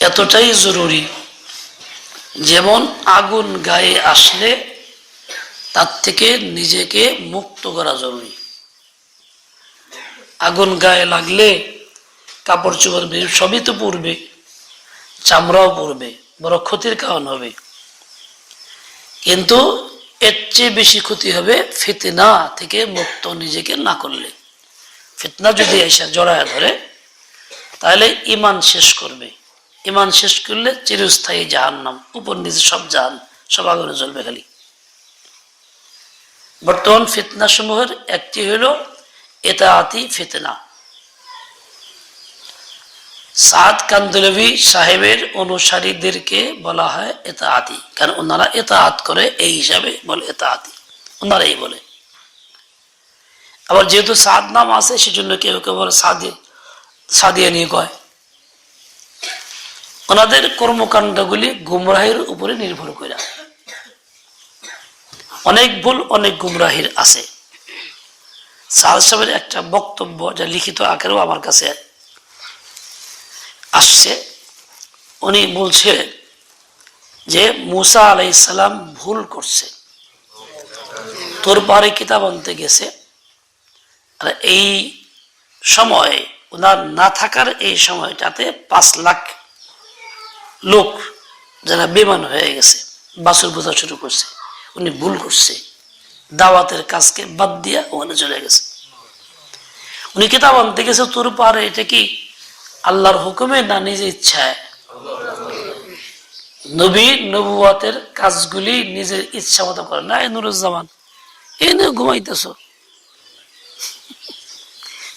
এতটাই জরুরি। যেমন আগুন গায়ে আসলে তার থেকে নিজেকে মুক্ত করা জরুরি। আগুন গায়ে লাগলে কাপড় চোপড় সবই তো পড়বে চামড়াও পড়বে বড় ক্ষতির কারণ হবে। কিন্তু এর চেয়ে বেশি ক্ষতি হবে ফিতনা থেকে মুক্ত নিজেকে না করলে। ফিতনা যদি এসে জড়ায় ধরে, তাহলে ইমান শেষ করবে। ইমান শেষ করলে চিরস্থায়ী জাহান্নাম, উপর নিচে সব জাহান, সব আগুনে জ্বলবে খালি। বর্তমান ফিতনা সমূহের একটি হইল এতাআতি ফিতনা। সাদ কান্দলভি সাহেবের অনুসারীদেরকে বলা হয় এতাআতি, কারণ ওনারা এতাআত করে, এই হিসাবে বলে এতাআতি। ওনারাই বলে। আবার যেহেতু সাদ নাম আছে, সেজন্য কেউ কেউ বলে সাদি, সাদিয়া নিয়ে কয়। ওনাদের কর্মকাণ্ডগুলি গুমরাহের উপরে নির্ভর করে অনেক ভুল, অনেক গুমরাহির আছে। সাল সাহেবের একটা বক্তব্য যা লিখিত আকারেও আমার কাছে আসছে। উনি বলছে যে, মুসা আলাইসাল্লাম ভুল করছে। তোর পারে কিতাব আনতে গেছে। আর এই সময় ওনার না থাকার এই সময়টাতে পাঁচ লাখ লোক যারা বেমান হয়ে গেছে বাসুর বোঝা শুরু করছে, উনি ভুল করছে, দাওয়াতের কাজকে বাদ দিয়া ওখানে চলে গেছে। উনি কিতাব আনতে গেছে, তোর পারে এটা কি আল্লাহর হুকুমে না নিজে ইচ্ছায়? নবী নবুয়াতের কাজগুলি নিজের ইচ্ছা মতো করে না নুরুজ্জামান, এই নিয়ে ঘুমাইতেছ।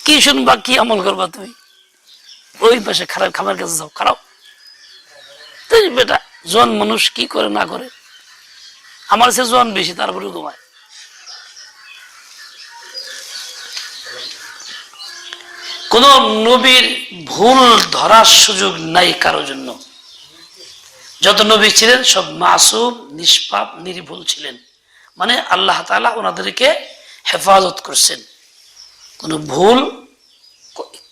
কি শুনবা, কি আমল করবা তুমি? ওই পাশে খারাপ খাবার কাছে যাও, খারাপ তুই বেটা, জন মানুষ কি করে না করে? আমার সে জন বেশি তারপরে ঘুমায়। কোন নবীর ভুল ধরার সুযোগ নাই কারও জন্য। যত নবী ছিলেন, সব মাসুম, নিষ্পাপ, নির্ভুল ছিলেন। মানে আল্লাহ তালা ওনাদেরকে হেফাজত করছেন। কোনো ভুল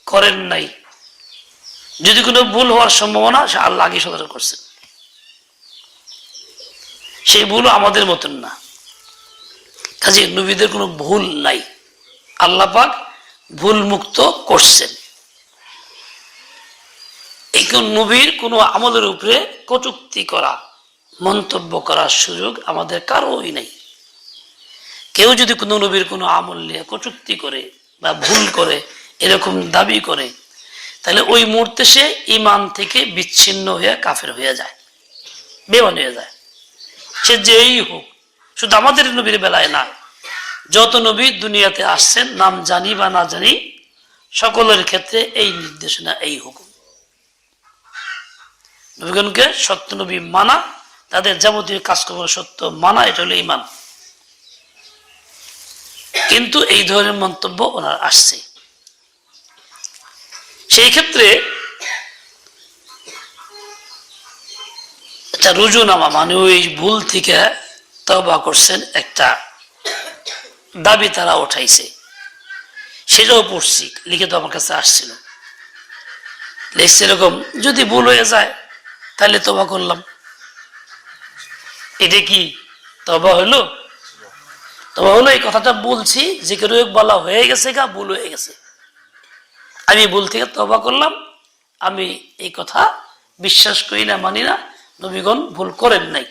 করেন নাই। যদি কোনো ভুল হওয়ার সম্ভাবনা, সে আল্লাহ আগে সতর্ক করছেন সেই ভুল আমাদের মতন না। কাজে নবীদের কোনো ভুল নাই। আল্লাহ পাক ভুল মুক্ত করছেন। এই নবীর কোনো আমলের উপরে কটুক্তি করা, মন্তব্য করার সুযোগ আমাদের কারোই নাই। কেউ যদি কোনো নবীর কোনো আমল নিয়ে কটুক্তি করে বা ভুল করে, এরকম দাবি করে তাহলে ওই মুহূর্তে সে ইমান থেকে বিচ্ছিন্ন হয়ে কাফের হয়ে যায় বেমান হয়ে যায়। সে যেই হোক, শুধু আমাদের নবীর বেলায় না, যত নবী দুনিয়াতে আসছেন, নাম জানি বা না জানি, সকলের ক্ষেত্রে এই নির্দেশনা, এই হুকুম। নবীগণকে সত্য নবী মানা, তাদের যাবতীয় কাজকর্ম সত্য মানা, এটা হলো ইমান কিন্তু এই ধরনের মন্তব্য ওনার আসছে। সেই ক্ষেত্রে একটা রুজুনামা মানে ওই ভুল থেকে তবা করছেন একটা দাবি তারা উঠাইছে। সেটাও পড়ছি লিখে তো আমার কাছে আসছিল। লিখছে এরকম, যদি ভুল হয়ে যায়, তাহলে তবা করলাম। এটা কি তবা হলো? তবা হলো এই কথাটা বলছি যে কেউ বলা হয়ে গেছে গা, ভুল হয়ে গেছে। আমি ভুল থেকে তবা করলাম। আমি এই কথা বিশ্বাস করি না, মানি না। নবীগণ ভুল করেন নাই।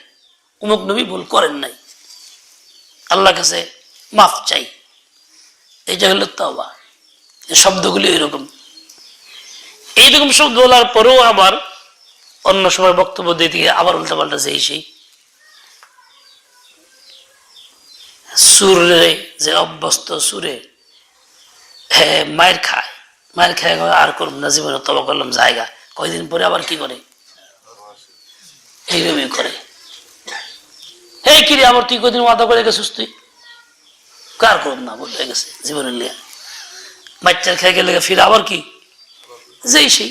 অমুক নবী ভুল করেন নাই। আল্লাহ কাছে মাফ চাই। এটা হলো তবা শব্দগুলি এরকম এইরকম শব্দ বলার পরেও আবার অন্য সময় বক্তব্য দিয়ে দিয়ে আবার উল্টা পাল্টা সেই। সুরে যে অভ্যস্ত সুরে হ্যাঁ মায়ের খায়। মায়ের খায় কয়, আর করুন না জীবনে তবা করলাম জায়গা। কয়দিন পরে আবার কি করে? এইরকমই করে। হে কিরে আবার তুই কদিন ওয়াদা করে গেছিস তুই? কার করুন না বলে গেছে জীবনের লিয়া। বাচ্চার খেয়ে গেলে ফিরে আবার কি? যেই সেই।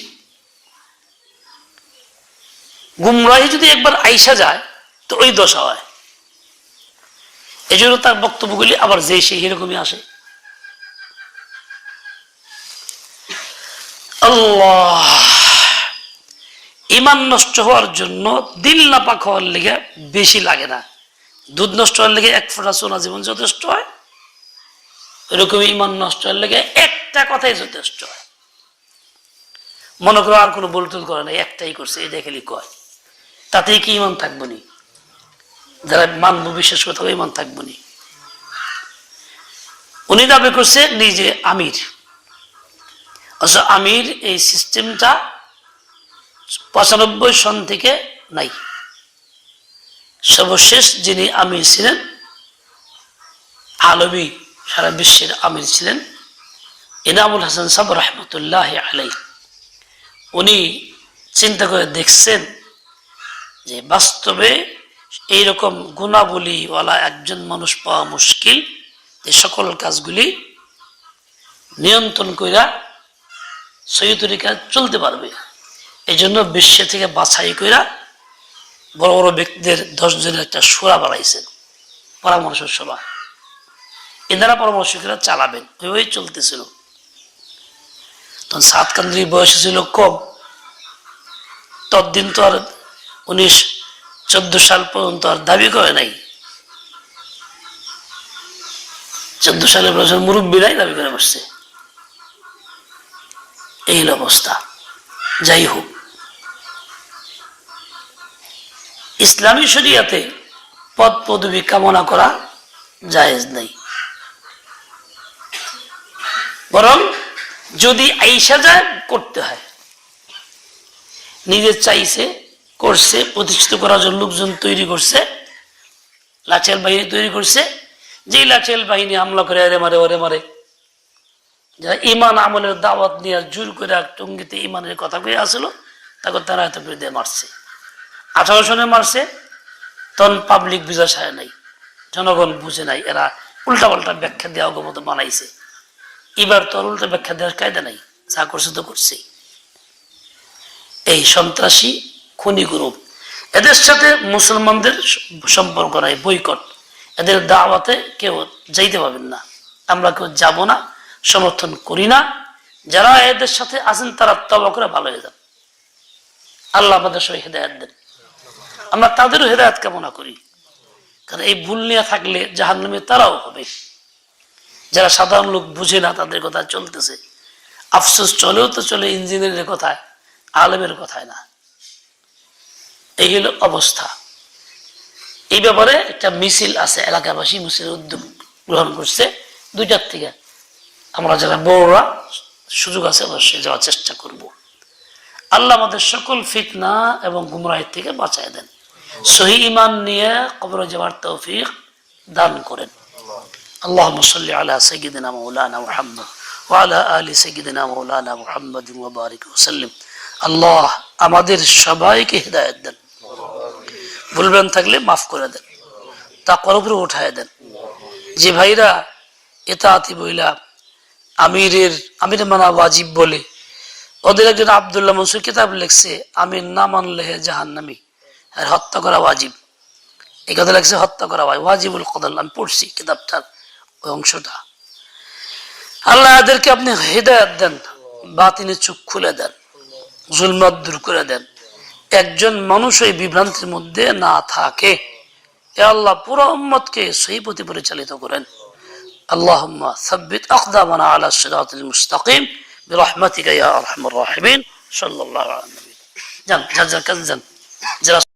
গুমরাহি যদি একবার আইসা যায় তো ওই দশা হয় এই জন্য তার বক্তব্যগুলি আবার যেই সেই এরকমই আসে। আল্লাহ। ইমান নষ্ট হওয়ার জন্য দিল না পাক হওয়ার লেগে বেশি লাগে না। দুধ নষ্ট হওয়ার লেগে এক ফোঁটা সোনা জীবন যথেষ্ট হয়। এরকম ইমান নষ্ট হওয়ার লেগে একটা কথাই যথেষ্ট হয়। মনে করো আর কোনো বলতুল করে না একটাই করছে, এই দেখেলি কয় তাতেই কি ইমান থাকব নি? যারা মানব বিশ্বাস করে থাকবে ইমান থাকব নি? উনি দাবি করছে, নিজে আমির। আমির এই সিস্টেমটা পঁচানব্বই সন থেকে নাই। সর্বশেষ যিনি আমির ছিলেন আলবী সারা বিশ্বের আমির ছিলেন ইনামুল হাসান সাব রহমতুল্লাহ আলাই উনি চিন্তা করে দেখছেন যে বাস্তবে এইরকম গুণাবলীওয়ালা একজন মানুষ পাওয়া মুশকিল, যে সকল কাজগুলি নিয়ন্ত্রণ কইরা সহি তরিকা চলতে পারবে। এই জন্য বিশ্ব থেকে বাছাই কইরা বড় বড় ব্যক্তিদের দশ জনের একটা সোরা বাড়াইছেন পরামর্শ সভা। এনারা পরামর্শ করে চালাবেন। ওইভাবেই চলতেছিল। তখন সাতকান্দ্রির বয়স ছিল কম। তদ্দিন তো আর উনিশ চোদ্দ সাল পর্যন্ত আর দাবি করে নাই। চোদ্দ সালের বছর মুরব্বীরাই দাবি করে বসছে। এই অবস্থা। যাই হোক। ইসলামী শরিয়াতে পদ পদবী কামনা করা জায়েজ নেই। বরং যদি আইসা যায়, করতে হয়। নিজে চাইছে, করছে, প্রতিষ্ঠিত করার জন্য লোকজন তৈরি করছে লাচেল বাহিনী তৈরি করছে। যেই লাচেল বাহিনী হামলা করে আরে মারে, ওরে মারে যারা ইমান আমলের দাওয়াত নিয়ে জোর করে টঙ্গিতে ইমানের কথা কয়ে আসলো, তাকে তারা এত বিরুদ্ধে মারছে। আঠারো সনে মারছে, তখন পাবলিক বুঝা সায় নাই, জনগণ বুঝে নাই, এরা উল্টা পাল্টা ব্যাখ্যা দেওয়া মতো বানাইছে। এবার তোর উল্টা ব্যাখ্যা দেওয়ার কায়দা নাই, যা করছে তো করছে। এই সন্ত্রাসী খনি গ্রুপ, এদের সাথে মুসলমানদের সম্পর্ক নাই, বৈকট। এদের দাওয়াতে কেউ যাইতে পারবেন না, আমরা কেউ যাব না। সমর্থন করি না। যারা এদের সাথে আছেন, তারা তবা করে ভালো হয়ে যান। আল্লাহ আমাদের সবাই হেদায়ত দেন। আমরা তাদেরও হেদায়ত কামনা করি। কারণ এই ভুল নিয়ে থাকলে জাহান নামে তারাও হবে। যারা সাধারণ লোক বুঝে না তাদের কথা চলতেছে। আফসোস চলেও তো চলে ইঞ্জিনিয়ারের কথায়, আলেমের কথায় না। এই হলো অবস্থা। এই ব্যাপারে একটা মিছিল আছে, এলাকাবাসী মিছিলের উদ্যোগ গ্রহণ করছে। দুইটার থেকে আমরা যারা বড়রা, সুযোগ আছে অবশ্যই যাওয়ার চেষ্টা করব। আল্লাহ আমাদের সকল ফিতনা এবং গুমরাহ থেকে বাঁচায় দেন। সহি ইমান নিয়ে কবর যাওয়ার তৌফিক দান করেন। আল্লাহ মুসল্লি আলা সৈদিনা মৌলানা মোহাম্মদ ওয়ালা আলী সৈদিনা মৌলানা মোহাম্মদ মুবারিক ওসাল্লিম আল্লাহ আমাদের সবাইকে হৃদায়ত দেন। ভুলবেন থাকলে মাফ করে দেন। তা করবরে উঠায় দেন। যে ভাইরা এটা আমিরের, আমির মানা ওয়াজিব বলে। ওদের একজন আবদুল্লাহ মনসুর কিতাব লিখছে, আমির না মানলে হে জাহান্নামি। আর হত্যা করা ওয়াজিব। এই কথা লাগছে হত্যা করা হয় ওয়াজিবুল কদল আমি পড়ছি কিতাবটার ওই অংশটা। আল্লাহ এদেরকে আপনি হৃদয়াত দেন বাতিনে চোখ খুলে দেন, জুলমাত দূর করে দেন। একজন মানুষ ওই বিভ্রান্তির মধ্যে না থাকে। আল্লাহ পুরো উম্মতকে সেই প্রতি পরিচালিত করেন। اللهم ثبت أقدامنا على الصراط المستقيم برحمتك يا أرحم الراحمين. صلى الله على النبي. جن جن